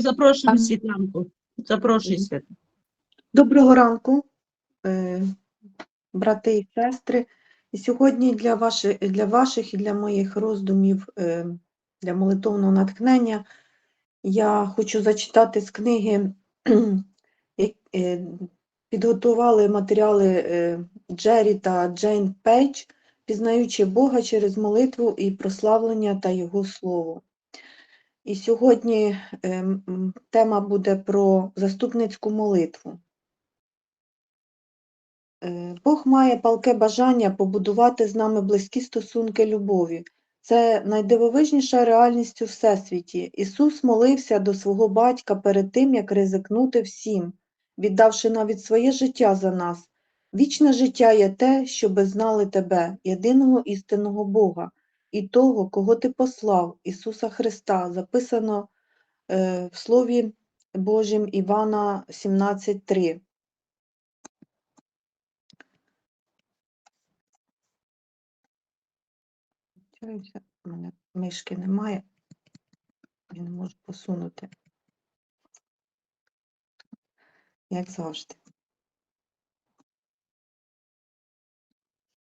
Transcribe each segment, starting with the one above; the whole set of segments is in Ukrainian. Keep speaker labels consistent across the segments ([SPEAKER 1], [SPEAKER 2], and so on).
[SPEAKER 1] Запрошую Світланку. Запрошую Світланку.
[SPEAKER 2] Доброго ранку, е, брати і сестри. І сьогодні для ваших, для ваших і для моїх роздумів, е, для молитовного натхнення я хочу зачитати з книги, е, підготували матеріали Джері та Джейн Пейдж, пізнаючи Бога через молитву і прославлення та Його Слово. І сьогодні е, тема буде про заступницьку молитву. Е, Бог має палке бажання побудувати з нами близькі стосунки любові. Це найдивовижніша реальність у Всесвіті. Ісус молився до свого батька перед тим, як ризикнути всім, віддавши навіть своє життя за нас. Вічне життя є те, щоби знали тебе, єдиного істинного Бога, і того, кого ти послав, Ісуса Христа, записано е, в Слові Божім Івана 17.3. Вибачаюся, у мене мишки немає. Я не можу посунути. Як завжди.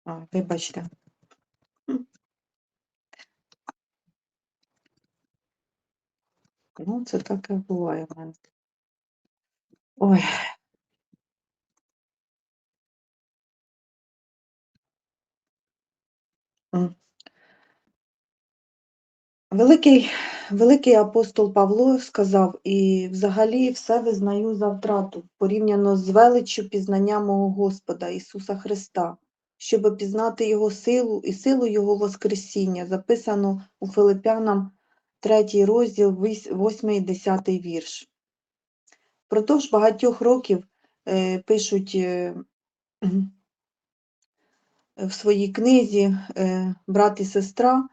[SPEAKER 2] А, вибачте. Ну, це таке буває в мене. Ой. Великий, великий апостол Павло сказав, і взагалі все визнаю за втрату, порівняно з величчю пізнання мого Господа Ісуса Христа, щоб пізнати Його силу і силу Його Воскресіння, записано у Филиппянам 3 розділ, 8 і 10 вірш. Впродовж багатьох років е, пишуть е, в своїй книзі е, брат і сестра,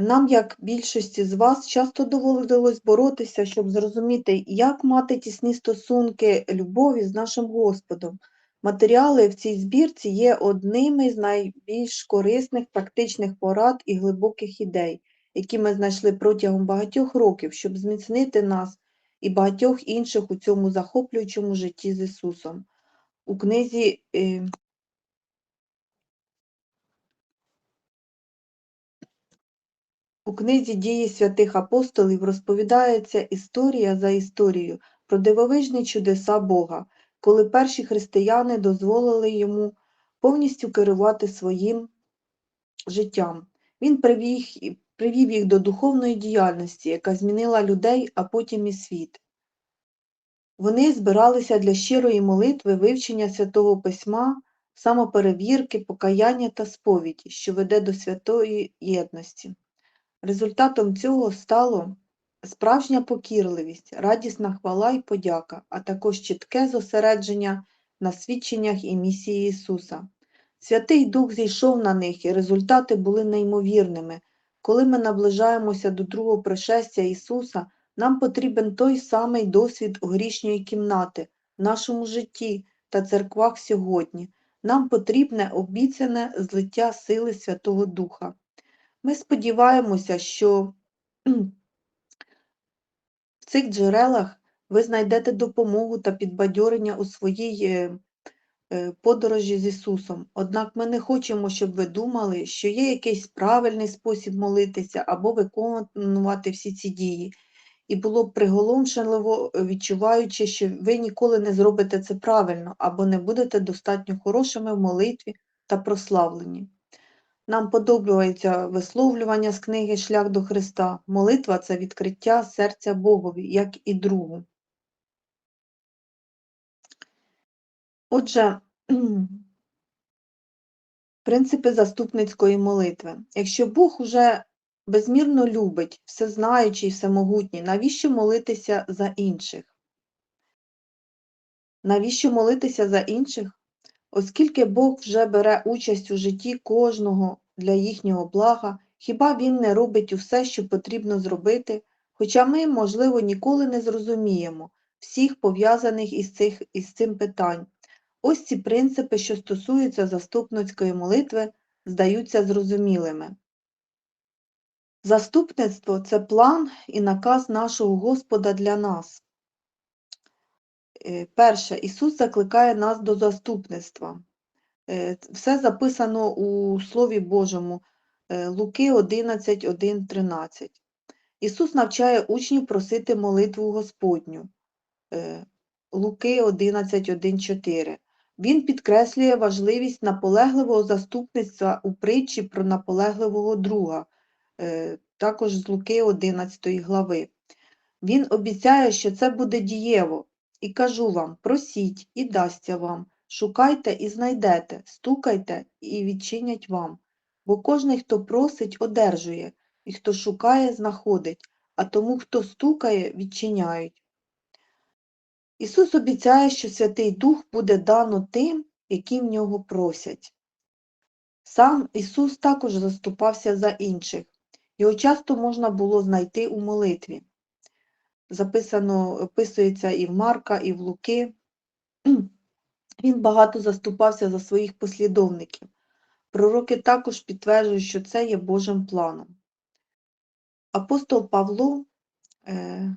[SPEAKER 2] Нам, як більшості з вас, часто доводилось боротися, щоб зрозуміти, як мати тісні стосунки любові з нашим Господом. Матеріали в цій збірці є одними з найбільш корисних практичних порад і глибоких ідей, які ми знайшли протягом багатьох років, щоб зміцнити нас і багатьох інших у цьому захоплюючому житті з Ісусом. У книзі е, У книзі Дії святих апостолів розповідається історія за історією про дивовижні чудеса Бога, коли перші християни дозволили йому повністю керувати своїм життям. Він привів, привів їх до духовної діяльності, яка змінила людей, а потім і світ. Вони збиралися для щирої молитви, вивчення святого письма, самоперевірки, покаяння та сповіді, що веде до святої єдності. Результатом цього стало справжня покірливість, радісна хвала і подяка, а також чітке зосередження на свідченнях і місії Ісуса. Святий Дух зійшов на них, і результати були неймовірними. Коли ми наближаємося до другого пришестя Ісуса, нам потрібен той самий досвід грішньої кімнати в нашому житті та церквах сьогодні. Нам потрібне обіцяне злиття сили Святого Духа. Ми сподіваємося, що в цих джерелах ви знайдете допомогу та підбадьорення у своїй е, подорожі з Ісусом. Однак ми не хочемо, щоб ви думали, що є якийсь правильний спосіб молитися або виконувати всі ці дії. І було б приголомшливо, е, відчуваючи, що ви ніколи не зробите це правильно або не будете достатньо хорошими в молитві та прославленні. Нам подобається висловлювання з книги Шлях до Христа. Молитва це відкриття серця Богові, як і другу. Отже, принципи заступницької молитви. Якщо Бог уже безмірно любить, всезнаючий, всемогутній, навіщо молитися за інших? Навіщо молитися за інших? Оскільки Бог вже бере участь у житті кожного для їхнього блага, хіба Він не робить усе, що потрібно зробити, хоча ми, можливо, ніколи не зрозуміємо всіх пов'язаних із, із цим питань. Ось ці принципи, що стосуються заступницької молитви, здаються зрозумілими. Заступництво це план і наказ нашого Господа для нас. Е, Перше, Ісус закликає нас до заступництва. Е, Все записано у Слові Божому е, Луки 11, 1, 13. Ісус навчає учнів просити молитву Господню. Луки 11, 1, 4. Він підкреслює важливість наполегливого заступництва у притчі про наполегливого друга, е, також з Луки 11 глави. Він обіцяє, що це буде дієво. І кажу вам, просіть, і дасться вам, шукайте і знайдете, стукайте і відчинять вам. Бо кожний, хто просить, одержує, і хто шукає, знаходить, а тому, хто стукає, відчиняють. Ісус обіцяє, що Святий Дух буде дано тим, які в нього просять. Сам Ісус також заступався за інших. Його часто можна було знайти у молитві. Записано, описується і в Марка, і в Луки. Він багато заступався за своїх послідовників. Пророки також підтверджують, що це є Божим планом. Апостол Павло е,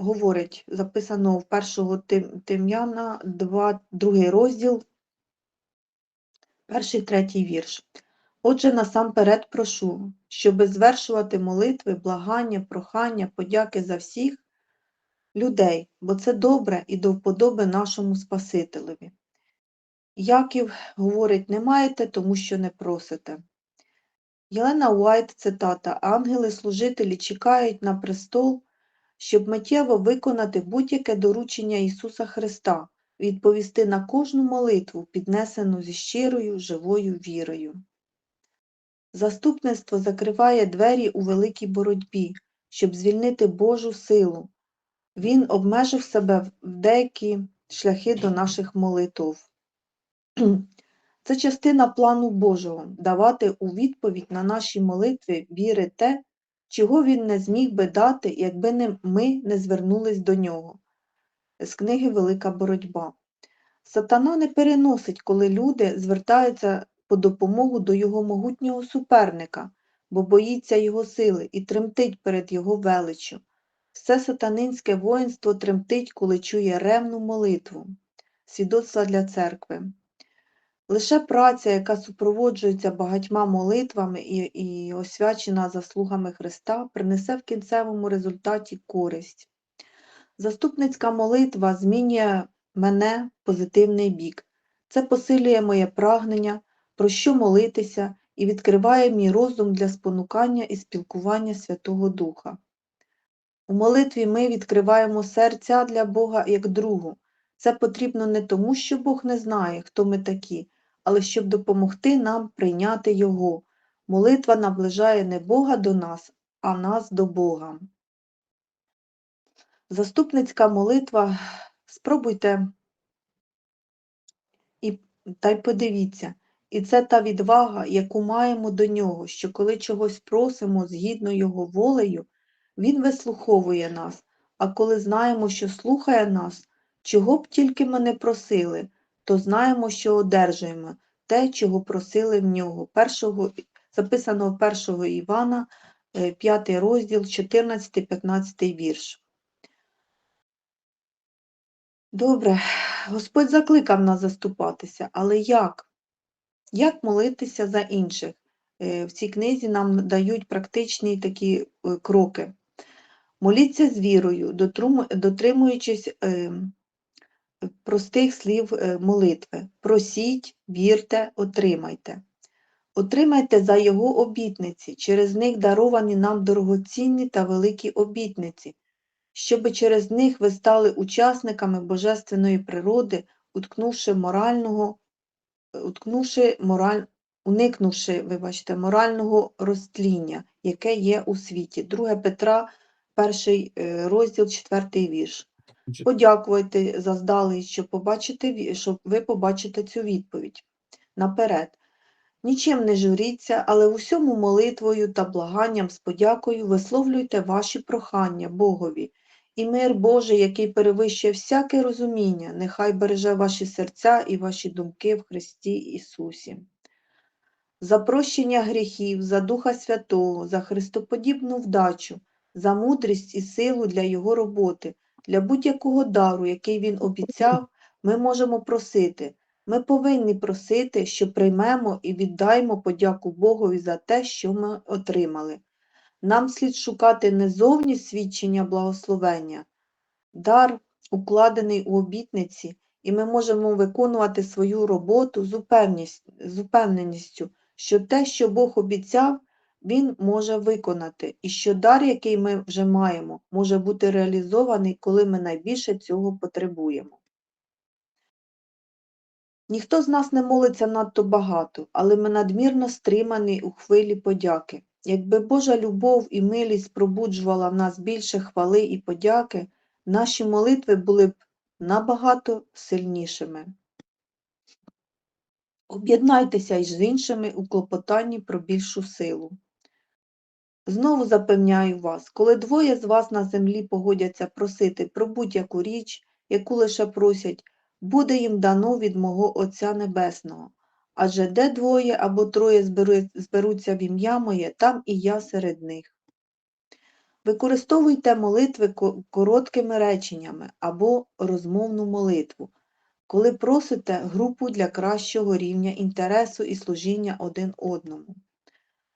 [SPEAKER 2] говорить, записано в першого Тим- Тим'яна, 2, другий розділ, перший, третій вірш. Отже, насамперед прошу, щоби звершувати молитви, благання, прохання, подяки за всіх людей, бо це добре і до вподоби нашому Спасителеві. Яків говорить, не маєте, тому що не просите. Єлена Уайт, цитата, ангели-служителі чекають на престол, щоб миттєво виконати будь-яке доручення Ісуса Христа, відповісти на кожну молитву, піднесену зі щирою живою вірою. Заступництво закриває двері у великій боротьбі, щоб звільнити Божу силу. Він обмежив себе в деякі шляхи до наших молитв. Це частина плану Божого давати у відповідь на наші молитви віри те, чого він не зміг би дати, якби не ми не звернулись до нього. З книги Велика боротьба. Сатана не переносить, коли люди звертаються по допомогу до його могутнього суперника, бо боїться його сили і тремтить перед його величчю. Все сатанинське воїнство тремтить, коли чує ревну молитву. Свідоцтва для церкви. Лише праця, яка супроводжується багатьма молитвами і, і освячена заслугами Христа, принесе в кінцевому результаті користь. Заступницька молитва змінює мене в позитивний бік. Це посилює моє прагнення, про що молитися, і відкриває мій розум для спонукання і спілкування Святого Духа. У молитві ми відкриваємо серця для Бога як другу. Це потрібно не тому, що Бог не знає, хто ми такі, але щоб допомогти нам прийняти Його. Молитва наближає не Бога до нас, а нас до Бога. Заступницька молитва. Спробуйте і, та й подивіться. І це та відвага, яку маємо до нього, що коли чогось просимо згідно Його волею, Він вислуховує нас, а коли знаємо, що слухає нас, чого б тільки ми не просили, то знаємо, що одержуємо те, чого просили в нього. Першого, записано 1 Івана, 5 розділ, 14-15 вірш. Добре, Господь закликав нас заступатися, але як? Як молитися за інших? Е, В цій книзі нам дають практичні такі е, кроки. Моліться з вірою, дотримуючись е, простих слів е, молитви. Просіть, вірте, отримайте. Отримайте за Його обітниці, через них даровані нам дорогоцінні та великі обітниці, щоби через них ви стали учасниками божественної природи, уткнувши морального, уткнувши мораль, уникнувши, вибачте, морального розтління, яке є у світі. 2 Петра, перший е, розділ, четвертий вірш. Подякуйте заздалегідь, що, побачите, ві- що ви побачите цю відповідь. Наперед. Нічим не журіться, але усьому молитвою та благанням з подякою висловлюйте ваші прохання Богові. І мир Божий, який перевищує всяке розуміння, нехай береже ваші серця і ваші думки в Христі Ісусі. за прощення гріхів, за Духа Святого, за Христоподібну вдачу, за мудрість і силу для Його роботи, для будь-якого дару, який Він обіцяв, ми можемо просити. Ми повинні просити, що приймемо і віддаймо подяку Богові за те, що ми отримали. Нам слід шукати не зовні свідчення благословення, дар, укладений у обітниці, і ми можемо виконувати свою роботу з упевненістю, що те, що Бог обіцяв, Він може виконати, і що дар, який ми вже маємо, може бути реалізований, коли ми найбільше цього потребуємо. Ніхто з нас не молиться надто багато, але ми надмірно стримані у хвилі подяки. Якби Божа любов і милість пробуджувала в нас більше хвали і подяки, наші молитви були б набагато сильнішими. Об'єднайтеся й з іншими у клопотанні про більшу силу. Знову запевняю вас, коли двоє з вас на землі погодяться просити про будь-яку річ, яку лише просять, буде їм дано від мого Отця Небесного. Адже де двоє або троє зберуться в ім'я моє, там і я серед них. Використовуйте молитви короткими реченнями або розмовну молитву, коли просите групу для кращого рівня інтересу і служіння один одному.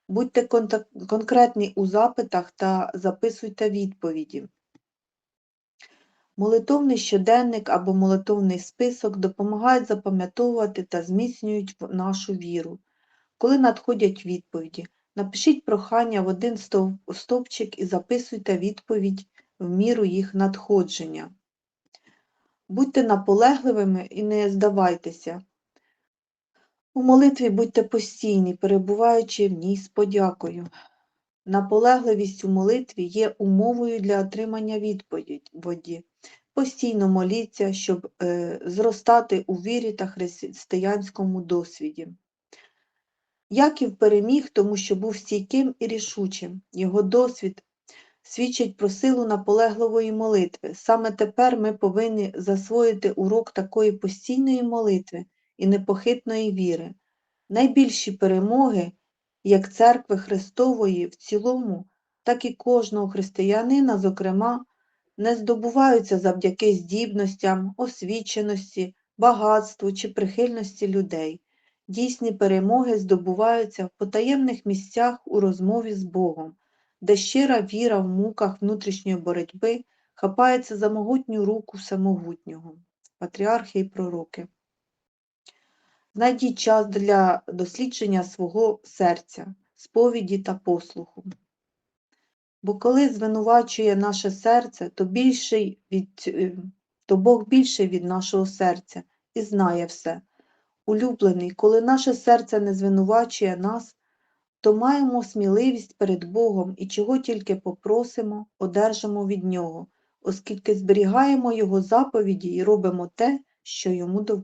[SPEAKER 2] Будьте конкретні у запитах та записуйте відповіді. Молитовний щоденник або молитовний список допомагають запам'ятовувати та зміцнюють нашу віру. Коли надходять відповіді, напишіть прохання в один стов- стовпчик і записуйте відповідь в міру їх надходження. Будьте наполегливими і не здавайтеся. У молитві будьте постійні, перебуваючи в ній з подякою. Наполегливість у молитві є умовою для отримання відповіді. Постійно моліться, щоб е, зростати у вірі та християнському досвіді. Яків переміг, тому що був стійким і рішучим. Його досвід свідчить про силу наполегливої молитви. Саме тепер ми повинні засвоїти урок такої постійної молитви і непохитної віри. Найбільші перемоги, як церкви Христової в цілому, так і кожного християнина, зокрема, не здобуваються завдяки здібностям, освіченості, багатству чи прихильності людей. Дійсні перемоги здобуваються в потаємних місцях у розмові з Богом, де щира віра в муках внутрішньої боротьби хапається за могутню руку самогутнього. Патріархи і пророки. Знайдіть час для дослідження свого серця, сповіді та послуху. Бо коли звинувачує наше серце, то, більший від, е, то Бог більший від нашого серця і знає все. Улюблений, коли наше серце не звинувачує нас, то маємо сміливість перед Богом і чого тільки попросимо, одержимо від Нього, оскільки зберігаємо Його заповіді і робимо те, що йому до.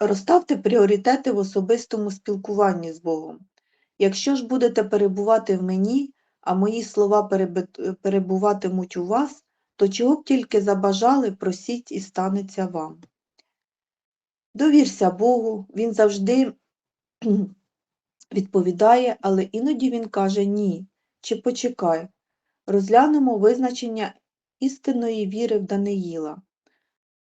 [SPEAKER 2] Розставте пріоритети в особистому спілкуванні з Богом. Якщо ж будете перебувати в мені, а мої слова перебуватимуть у вас, то чого б тільки забажали, просіть і станеться вам. Довірся Богу, Він завжди відповідає, але іноді Він каже ні, чи почекай. Розглянемо визначення істинної віри в Даниїла.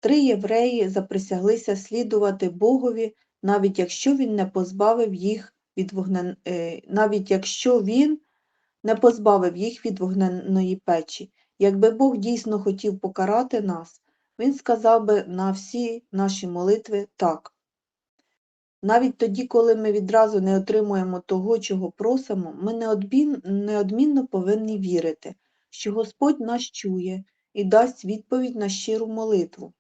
[SPEAKER 2] Три євреї заприсяглися слідувати Богові, навіть якщо він не позбавив їх від вогнен... е, навіть якщо він не позбавив їх від вогненної печі. Якби Бог дійсно хотів покарати нас, він сказав би на всі наші молитви так. Навіть тоді, коли ми відразу не отримуємо того, чого просимо, ми неодмінно повинні вірити, що Господь нас чує і дасть відповідь на щиру молитву.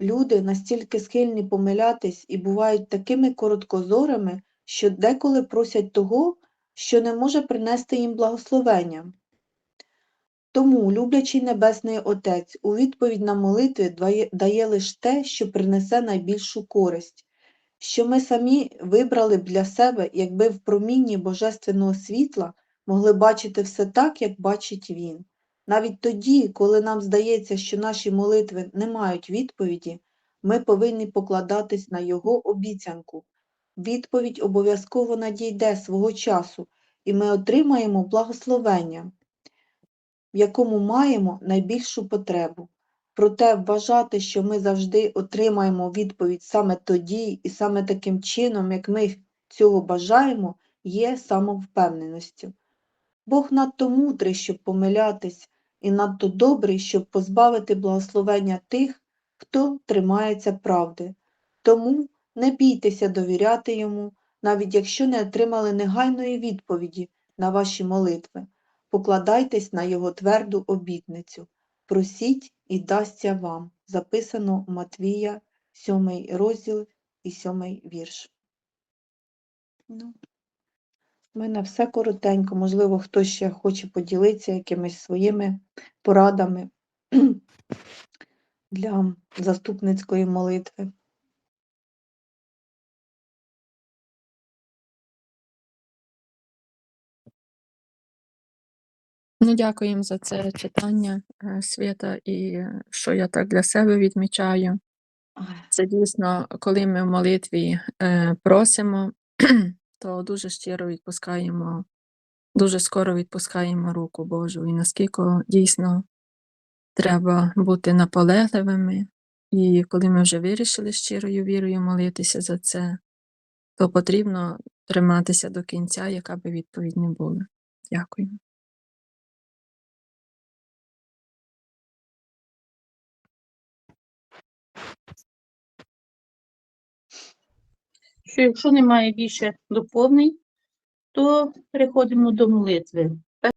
[SPEAKER 2] Люди настільки схильні помилятись і бувають такими короткозорими, що деколи просять того, що не може принести їм благословення. Тому люблячий Небесний Отець у відповідь на молитви дає, лише те, що принесе найбільшу користь, що ми самі вибрали б для себе, якби в промінні Божественного світла могли бачити все так, як бачить Він. Навіть тоді, коли нам здається, що наші молитви не мають відповіді, Ми повинні покладатись на Його обіцянку. Відповідь обов'язково надійде свого часу, і ми отримаємо благословення, в якому маємо найбільшу потребу. Проте вважати, що ми завжди отримаємо відповідь саме тоді і саме таким чином, як ми цього бажаємо, є самовпевненістю. Бог надто мудрий, щоб помилятись, і надто добрий, щоб позбавити благословення тих, хто тримається правди. Тому не бійтеся довіряти йому, навіть якщо не отримали негайної відповіді на ваші молитви. Покладайтесь на його тверду обітницю. Просіть і дасться вам. Записано Матвія, 7 розділ і 7 вірш. Ну, в мене все коротенько. Можливо, хтось ще хоче поділитися якимись своїми порадами для заступницької молитви.
[SPEAKER 3] Ну, дякую їм за це читання е, свята, і е, що я так для себе відмічаю. Це дійсно, коли ми в молитві е, просимо, то дуже щиро відпускаємо, дуже скоро відпускаємо руку Божу. І наскільки дійсно треба бути наполегливими, і коли ми вже вирішили щирою вірою молитися за це, то потрібно триматися до кінця, яка би відповідь не була. Дякую.
[SPEAKER 1] Що якщо немає більше доповнень, то переходимо до молитви.